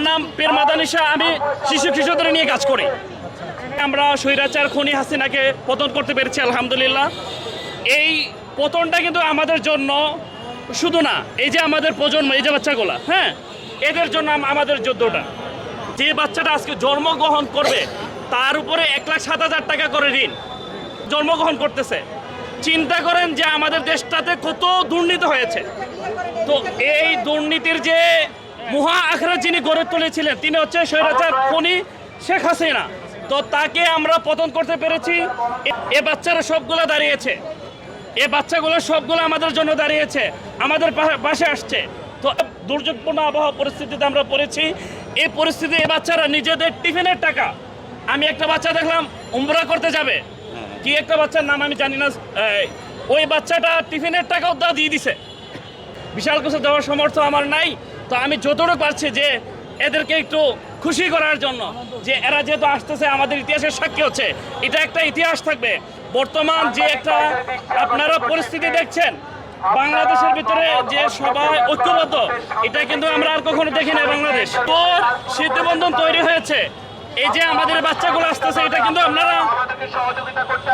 আমার নাম পীর মাদানি শাহ, আমি শিশু কিশোরদের নিয়ে কাজ করি। আমরা স্বৈরাচার খনি হাসিনাকে পতন করতে পেরেছি, আলহামদুলিল্লাহ। এই পতনটা কিন্তু আমাদের জন্য শুধু না, এই যে আমাদের প্রজন্ম, এই যে বাচ্চাগুলা হ্যাঁ এদের জন্য আমাদের যুদ্ধটা। যে বাচ্চাটা আজকে জন্মগ্রহণ করবে, তার উপরে এক লাখ সাত হাজার টাকা করে ঋণ জন্মগ্রহণ করতেছে। চিন্তা করেন যে আমাদের দেশটাতে কত দুর্নীতি হয়েছে। তো এই দুর্নীতির যে মহা আখরা যিনি গড়ে তুলেছিলেন তিনি হচ্ছে স্বৈরাচার খনি শেখ হাসিনা। তো তাকে আমরা পতন করতে পেরেছি। এ- এ বাচ্চারা সবগুলো দাঁড়িয়েছে। এ বাচ্চাগুলো সবগুলো আমাদের জন্য দাঁড়িয়েছে। আমাদের পাশে আসছে। তো দুর্যোগপূর্ণ আবহাওয়া পরিস্থিতিতে আমরা পড়েছি। এই পরিস্থিতি এই বাচ্চারা নিজেদের টিফিনের টাকা। আমি একটা বাচ্চা দেখলাম উমরা করতে যাবে। কি একটা বাচ্চার নাম আমি জানি না। ওই বাচ্চাটা টিফিনের টাকাও দিয়ে দিছে। বিশাল কিছু দেওয়ার সমর্থ আমার নাই। তো আমি যতটুকু পারছি যে এদেরকে একটু খুশি করার জন্য যে এরা যেহেতু আসতেছে, আমাদের ইতিহাসের সাক্ষী হচ্ছে। এটা একটা ইতিহাস থাকবে। বর্তমান যে একটা আপনারা পরিস্থিতি দেখছেন, বাংলাদেশের ভিতরে যে সবাই ঐক্যবদ্ধ, এটা কিন্তু আমরা আর কখনো দেখি না বাংলাদেশ। তো সেতুবন্ধন তৈরি হয়েছে। এই যে আমাদের বাচ্চাগুলো আসতেছে, এটা কিন্তু আপনারা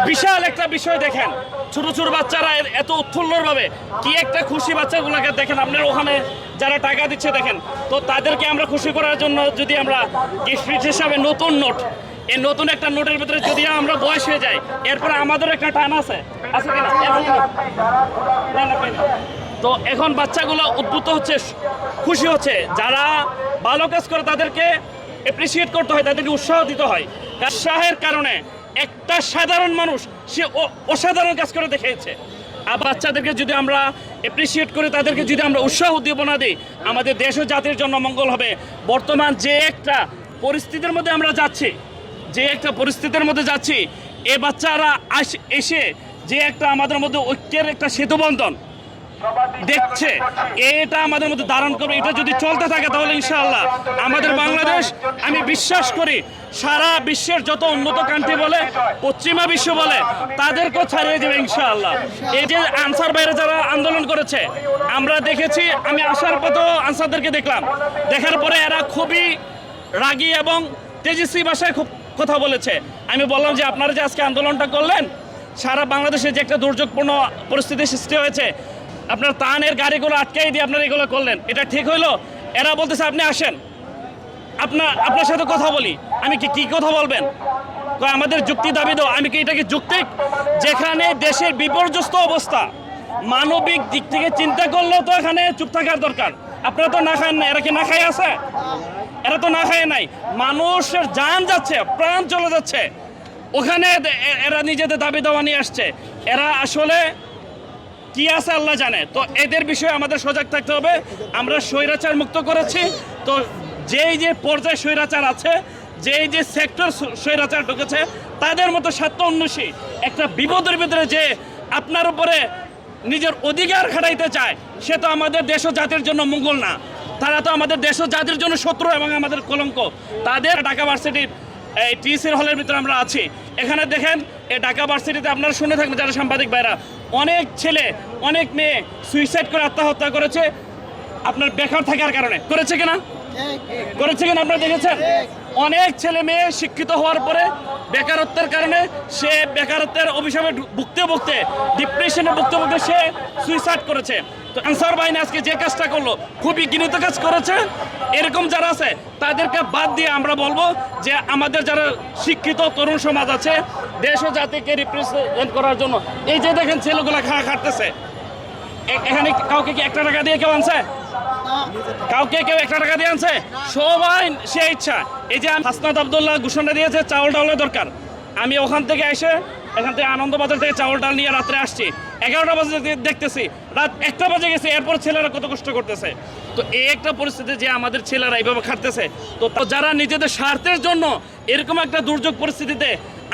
বিশাল একটা বিষয় দেখেন। ছোট ছোট বাচ্চারা এত উৎফুল্লর ভাবে কি একটা খুশি বাচ্চাগুলোকে দেখেন, আপনার ওখানে যারা টাকা দিচ্ছে দেখেন। তো তাদেরকে আমরা খুশি করার জন্য যদি আমরা গিফট হিসাবে নতুন নোট, এই নতুন একটা নোটের ভিতরে যদি আমরা বয়স হয়ে যাই, এরপরে আমাদের একটা টান আছে। আছে কিনা। তো এখন বাচ্চাগুলো উদ্বুদ্ধ হচ্ছে, খুশি হচ্ছে। যারা ভালো কাজ করে তাদেরকে অ্যাপ্রিসিয়েট করতে হয়, তাদেরকে উৎসাহ দিতে হয়। উৎসাহের কারণে একটা সাধারণ মানুষ, সে অসাধারণ কাজ করে দেখিয়েছে। আর বাচ্চাদেরকে যদি আমরা অ্যাপ্রিসিয়েট করি, তাদেরকে যদি আমরা উৎসাহ উদ্দীপনা দিই, আমাদের দেশ ও জাতির জন্য মঙ্গল হবে। বর্তমান যে একটা পরিস্থিতির মধ্যে আমরা যাচ্ছি, যে একটা পরিস্থিতির মধ্যে যাচ্ছি, এ বাচ্চারা এসে যে একটা আমাদের মধ্যে ঐক্যের একটা সেতুবন্ধন দেখছে। এটা আমাদের মধ্যে ধারণ করবে। এটা যদি চলতে থাকে তাহলে ইনশাআল্লাহ আমাদের বাংলাদেশ, আমি বিশ্বাস করি, সারা বিশ্বের যত উন্নত কান্ট্রি বলে, পশ্চিমা বিশ্ব বলে, তাদেরকেও ছাড়িয়ে যাবে ইনশাআল্লাহ। এই যে আনসার বাইরে যারা আন্দোলন করেছে, আমরা দেখেছি, আমি আসার পথে আনসারদেরকে দেখলাম। দেখার পরে এরা খুবই রাগী এবং তেজস্বী ভাষায় খুব কথা বলেছে। আমি বললাম যে, আপনারা যে আজকে আন্দোলনটা করলেন, সারা বাংলাদেশে যে একটা দুর্যোগপূর্ণ পরিস্থিতি সৃষ্টি হয়েছে আপনার তানের গাড়িগুলো আটকাই দিয়ে আপনারা এগুলো করলেন। এটা ঠিক হইল? এরা বলতেছে, আপনি আসেন। আপনার আপনার সাথে কথা বলি। আমি কি কি কথা বলবেন? আমাদের যুক্তি দাবি দাও। আমি কি এটাকে যুক্তিক যেখানে দেশের বিপর্যস্ত অবস্থা, মানবিক দিক থেকে চিন্তা করলেও তো এখানে চুপ থাকার দরকার। আপনারা তো না খান না, এরা কি না খাই আছে? এরা তো না খায় নাই। মানুষের জান যাচ্ছে, প্রাণ চলে যাচ্ছে। ওখানে এরা নিজেদের দাবি দাওয়া নিয়ে আসছে। এরা আসলে কি আছে আল্লাহ জানে। তো এদের বিষয়ে আমাদের সজাগ থাকতে হবে। আমরা স্বৈরাচার মুক্ত করেছি। তো যেই যে পর্যায়ে স্বৈরাচার আছে, যেই যে সেক্টর স্বৈরাচার ঢুকেছে, তাদের মতো স্বার্থ উন্নসী একটা বিপদের ভিতরে যে আপনার উপরে নিজের অধিকার খাটাইতে চায়, সে তো আমাদের দেশ ও জাতির জন্য মঙ্গল না। তারা তো আমাদের দেশ ও জাতির জন্য শত্রু এবং আমাদের কলঙ্ক। তাদের ঢাকা ভার্সিটির এই টিসির হলের ভিতরে আমরা আছি। এখানে দেখেন, এই ঢাকা ভার্সিটিতে আপনারা শুনে থাকবেন, যারা সাংবাদিক ভাইরা অনেক ছেলে অনেক মেয়ে সুইসাইড করে আত্মহত্যা করেছে। আপনার বেকার থাকার কারণে। করেছে কিনা? করেছে কিনা আপনারা দেখেছেন? অনেক ছেলে মেয়ে শিক্ষিত হওয়ার পরে বেকারত্বের কারণে সে বেকারত্বের অভিশাপে ভুগতে ভুগতে ডিপ্রেশনে ভুগতে ভুগতে সে সুইসাইড করেছে। তো আনসার বাহিনী আজকে যে কাজটা করল, খুবই গৃহীত কাজ করেছে। এরকম যারা আছে, তাদেরকে বাদ দিয়ে আমরা বলব যে আমাদের যারা শিক্ষিত তরুণ সমাজ আছে, দেশ ও জাতিকে রিপ্রেজেন্ট করার জন্য, এই যে দেখেন ছেলেগুলা খা খাটতেছে। এখানে কাউকে কি একটা টাকা দিয়ে কেউ আনছে? কাউকে কেউ একটা টাকা দিয়ে আনছে? সবাই সে ইচ্ছা। এই যে হাসনাত আবদুল্লাহ ঘোষণা দিয়েছে, চাউল ডাউলের দরকার। আমি ওখান থেকে এসে এখান থেকে আনন্দবাজার থেকে চাউল ডাল নিয়ে রাত্রে আসছি। এগারোটা বাজে দেখতেছি। রাত একটা বাজে গেছে, এরপর ছেলেরা কত কষ্ট করতেছে। তো এই একটা পরিস্থিতি যে আমাদের ছেলেরা এইভাবে খাটতেছে। তো যারা নিজেদের স্বার্থের জন্য এরকম একটা দুর্যোগ পরিস্থিতিতে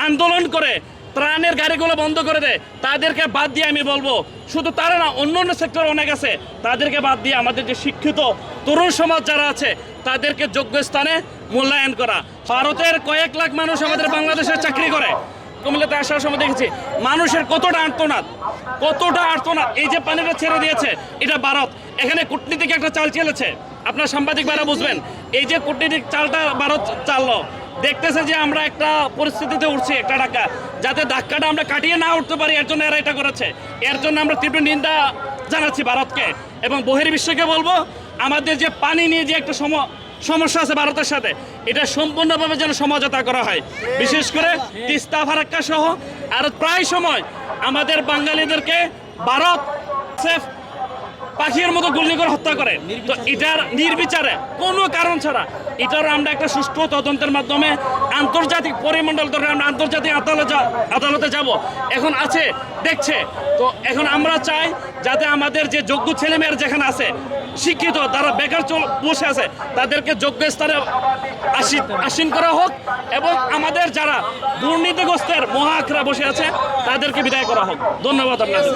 আন্দোলন করে ত্রাণের গাড়িগুলো বন্ধ করে দেয়। তাদেরকে বাদ দিয়ে আমি বলব, শুধু তারা না, অন্য অন্য সেক্টর অনেক আছে। তাদেরকে বাদ দিয়ে আমাদের যে শিক্ষিত তরুণ সমাজ যারা আছে, তাদেরকে যোগ্য স্থানে মূল্যায়ন করা। ভারতের কয়েক লাখ মানুষ আমাদের বাংলাদেশে চাকরি করে। কুমিল্লাতে আসার সময় দেখেছি, মানুষের কতটা আর্তনাদ কতটা আর্তনাদ। এই যে পানিটা ছেড়ে দিয়েছে, এটা ভারত। এখানে কূটনীতিক একটা চাল চেলেছে। আপনার সাংবাদিক ভাইরা বুঝবেন, এই যে কূটনীতিক চালটা ভারত চাললো দেখতেছে যে আমরা একটা পরিস্থিতিতে উঠছি, একটা ধাক্কা। যাতে ধাক্কাটা আমরা কাটিয়ে না উঠতে পারি, এর জন্য এরা এটা করেছে। এর জন্য আমরা তীব্র নিন্দা জানাচ্ছি ভারতকে। এবং বহির্বিশ্বকে বলব, আমাদের যে পানি নিয়ে যে একটা সম, সমস্যা আছে ভারতের সাথে, এটা সম্পূর্ণভাবে যেন সমঝোতা করা হয়। বিশেষ করে তিস্তা, ফারাক্কা সহ আর প্রায় সময় আমাদের বাঙালিদেরকে ভারত সেফ পাখির মতো গুলি করে হত্যা করে। তো এটার নির্বিচারে কোনো কারণ ছাড়া এটার আমরা একটা সুষ্ঠু তদন্তের মাধ্যমে আন্তর্জাতিক পরিমণ্ডল ধরে আমরা আন্তর্জাতিক আদালতে আদালতে যাব। এখন আছে, দেখছে। তো এখন আমরা চাই যাতে আমাদের যে যোগ্য ছেলেমেয়ের যেখানে আছে, শিক্ষিত, তারা বেকার বসে আছে, তাদেরকে যোগ্য স্তরে আসীন করা হোক এবং আমাদের যারা দুর্নীতিগ্রস্তের মহা আখড়া বসে আছে, তাদেরকে বিদায় করা হোক। ধন্যবাদ আপনাকে।